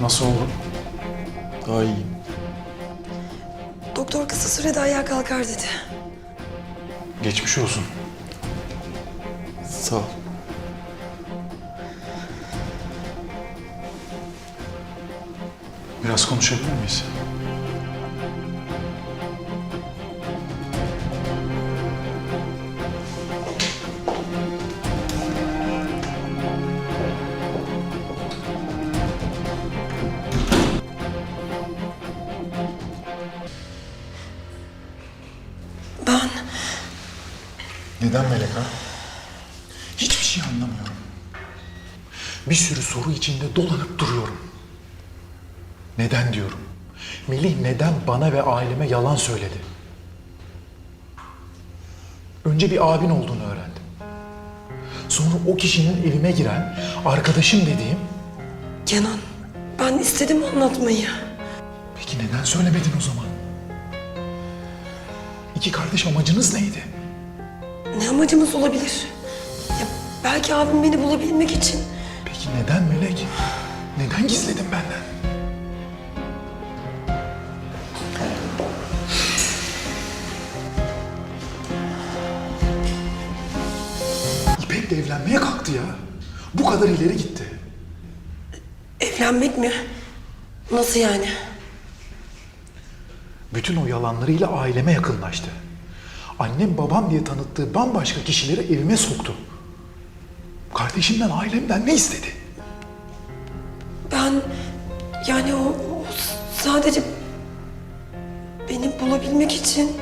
Nasıl oldun? Daha iyiyim. Doktor kısa sürede ayağa kalkar dedi. Geçmiş olsun. Sağ ol. Biraz konuşabilir miyiz? Neden Melek ha? Hiçbir şey anlamıyorum. Bir sürü soru içinde dolanıp duruyorum. Neden diyorum? Melih neden bana ve aileme yalan söyledi? Önce bir abin olduğunu öğrendim. Sonra o kişinin evime giren arkadaşım dediğim Kenan ben istedim anlatmayı. Peki neden söylemedin o zaman? İki kardeş amacınız neydi? Ne amacımız olabilir? Ya belki abim beni bulabilmek için. Peki neden Melek? Neden gizledin benden? İpek de evlenmeye kalktı ya. Bu kadar ileri gitti. Evlenmek mi? Nasıl yani? Bütün o yalanlarıyla aileme yakınlaştı. Annem babam diye tanıttığı bambaşka kişileri evime soktu. Kardeşimden, ailemden ne istedi? Ben yani o, o sadece beni bulabilmek için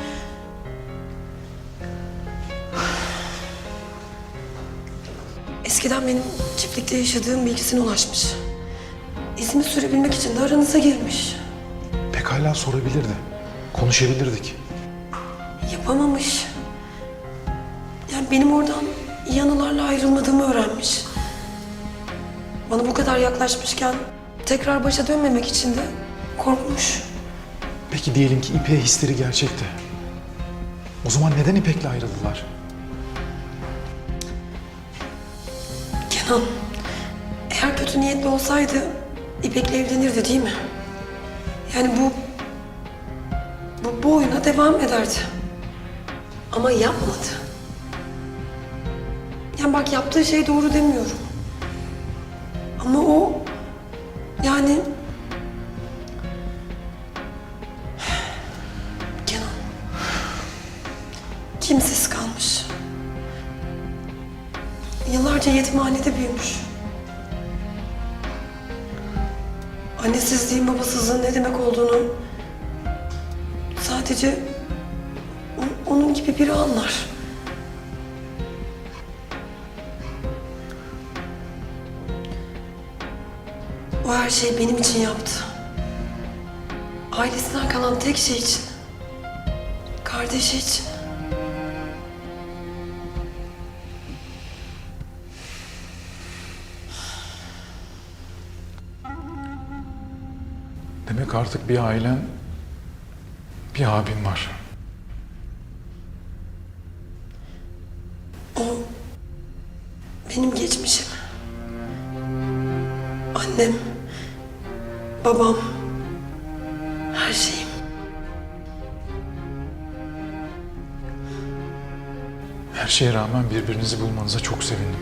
eskiden benim çiftlikte yaşadığım bilgisine ulaşmış. İzmi sürebilmek için de aranıza girmiş. Pekala sorabilirdi. Konuşabilirdik. Yapamamış. Yani benim oradan iyi anılarla ayrılmadığımı öğrenmiş. Bana bu kadar yaklaşmışken tekrar başa dönmemek için de korkmuş. Peki diyelim ki İpek'e hisleri gerçekti. O zaman neden İpek'le ayrıldılar? Kenan, eğer kötü niyetli olsaydı İpek'le evlenirdi değil mi? Yani bu, bu, bu oyuna devam ederdi. Ama yapmadı. Yani bak yaptığı şey doğru demiyorum. Ama o yani Kenan kimsiz kalmış. Yıllarca yetimhanede büyümüş. Annesizliğin, babasızlığın ne demek olduğunu sadece gibi biri anlar. O her şeyi benim için yaptı. Ailesinden kalan tek şey için. Kardeşi için. Demek artık bir ailen, bir abin var. Benim geçmişim. Annem, babam, her şeyim. Her şeye rağmen birbirinizi bulmanıza çok sevindim.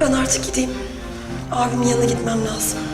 Ben artık gideyim. Abimin yanına gitmem lazım.